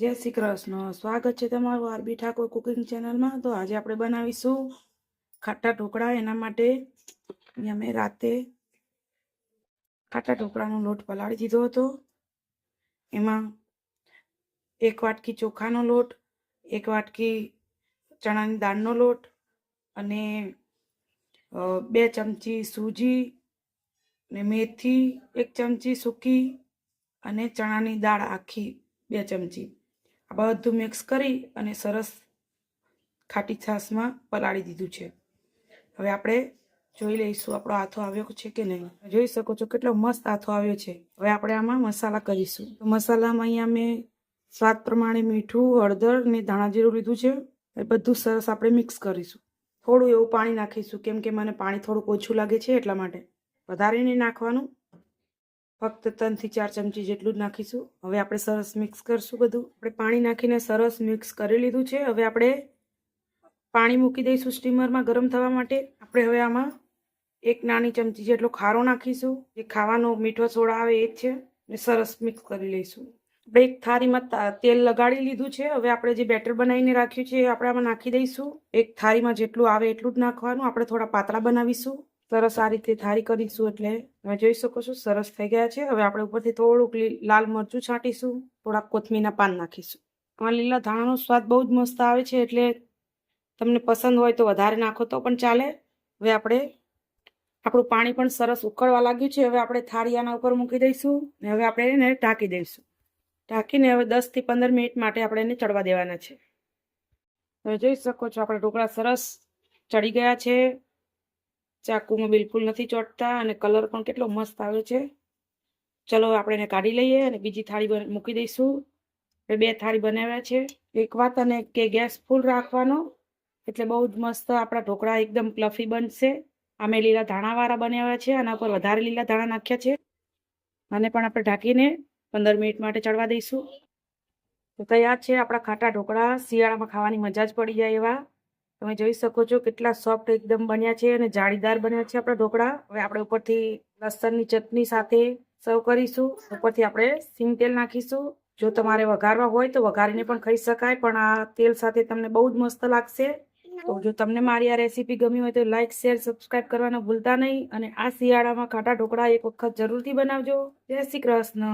જય શ્રી કૃષ્ણ. સ્વાગત છે તમારું આરબી ઠાકોર કુકિંગ ચેનલમાં. તો આજે આપણે બનાવીશું ખાટા ઢોકળા. એના માટે અમે રાતે ખાટા ઢોકળાનો લોટ પલાળી દીધો હતો. એમાં એક વાટકી ચોખાનો લોટ, એક વાટકી ચણાની દાળનો લોટ અને બે ચમચી સૂજી ને મેથી, એક ચમચી સૂકી અને ચણાની દાળ આખી બે ચમચી. આ બધું મિક્સ કરી અને સરસ ખાટી છાશમાં પલાળી દીધું છે. હવે આપણે જોઈ લઈશું આપણો આથો આવ્યો છે કે નહીં. જોઈ શકો છો કેટલો મસ્ત આથો આવ્યો છે. હવે આપણે આમાં મસાલા કરીશું. તો મસાલામાં અહીંયા મેં સ્વાદ પ્રમાણે મીઠું, હળદર ને ધાણા જીરું લીધું છે. એ બધું સરસ આપણે મિક્સ કરીશું. થોડું એવું પાણી નાખીશું. કેમ કે મને પાણી થોડુંક ઓછું લાગે છે એટલા માટે. વધારે નહીં નાખવાનું. ફક્ત ત્રણથી ચાર ચમચી જેટલું જ નાખીશું. હવે આપણે સરસ મિક્સ કરીશું બધું. આપણે પાણી નાખીને સરસ મિક્સ કરી લીધું છે. હવે આપણે પાણી મૂકી દઈશું સ્ટીમરમાં ગરમ થવા માટે. આપણે હવે આમાં એક નાની ચમચી જેટલો ખારો નાખીશું. જે ખાવાનો મીઠો સોડા આવે એ જ છે. ને સરસ મિક્સ કરી લઈશું. આપણે એક થાળીમાં તેલ લગાડી લીધું છે. હવે આપણે જે બેટર બનાવીને રાખ્યું છે એ આપણે આમાં નાખી દઈશું. એક થાળીમાં જેટલું આવે એટલું જ નાખવાનું. આપણે થોડા પાતળા બનાવીશું. સરસ આ રીતે થાળી કરીશું એટલે તમે જોઈ શકો છો, સરસ થઈ ગયા છે. હવે આપણે ઉપરથી થોડુંક લાલ મરચું છાંટીશું, થોડાક કોથમીરના પાન નાખીશું. આમાં લીલા ધાણાનો સ્વાદ બહુ જ મસ્ત આવે છે, એટલે તમને પસંદ હોય તો વધારે નાખો તો પણ ચાલે. હવે આપણે, આપણું પાણી પણ સરસ ઉકળવા લાગ્યું છે. હવે આપણે થાળી ઉપર મૂકી દઈશું ને હવે આપણે એને ઢાંકી દઈશું. ઢાંકીને હવે દસથી પંદર મિનિટ માટે આપણે એને ચડવા દેવાના છે. હવે જોઈ શકો છો, આપણા ઢોકળા સરસ ચડી ગયા છે. ચાકુમાં બિલકુલ નથી ચોટતા અને કલર પણ કેટલો મસ્ત આવે છે. ચલો આપણે એને કાઢી લઈએ અને બીજી થાળી મૂકી દઈશું. બે થાળી બનાવ્યા છે. એક વાત અને કે ગેસ ફૂલ રાખવાનો. એટલે બહુ જ મસ્ત આપણા ઢોકળા એકદમ પ્લફી બનશે. અમે લીલા ધાણાવાળા બનાવ્યા છે. આના ઉપર વધારે લીલા ધાણા નાખ્યા છે. આને પણ આપણે ઢાંકીને પંદર મિનિટ માટે ચડવા દઈશું. તો તૈયાર છે આપણા ખાટા ઢોકળા. શિયાળામાં ખાવાની મજા જ પડી જાય એવા. તમે જોઈ શકો છો કેટલા સોફ્ટ એકદમ બન્યા છે અને જાળીદાર બન્યા છે આપણા ઢોકળા. હવે આપણે ઉપરથી લસણની ચટણી સાથે સર્વ કરીશું. ઉપરથી આપણે સિંગ તેલ નાખીશું. જો તમારે વઘારવા હોય તો વઘારીને પણ ખાઈ શકાય, પણ આ તેલ સાથે તમને બહુ જ મસ્ત લાગશે. તો જો તમને મારી આ રેસીપી ગમી હોય તો લાઇક શેર સબસ્ક્રાઇબ કરવાનું ભૂલતા નહીં. અને આ શિયાળામાં ખાટા ઢોકળા એક વખત જરૂરથી બનાવજો. જય શ્રી કૃષ્ણ.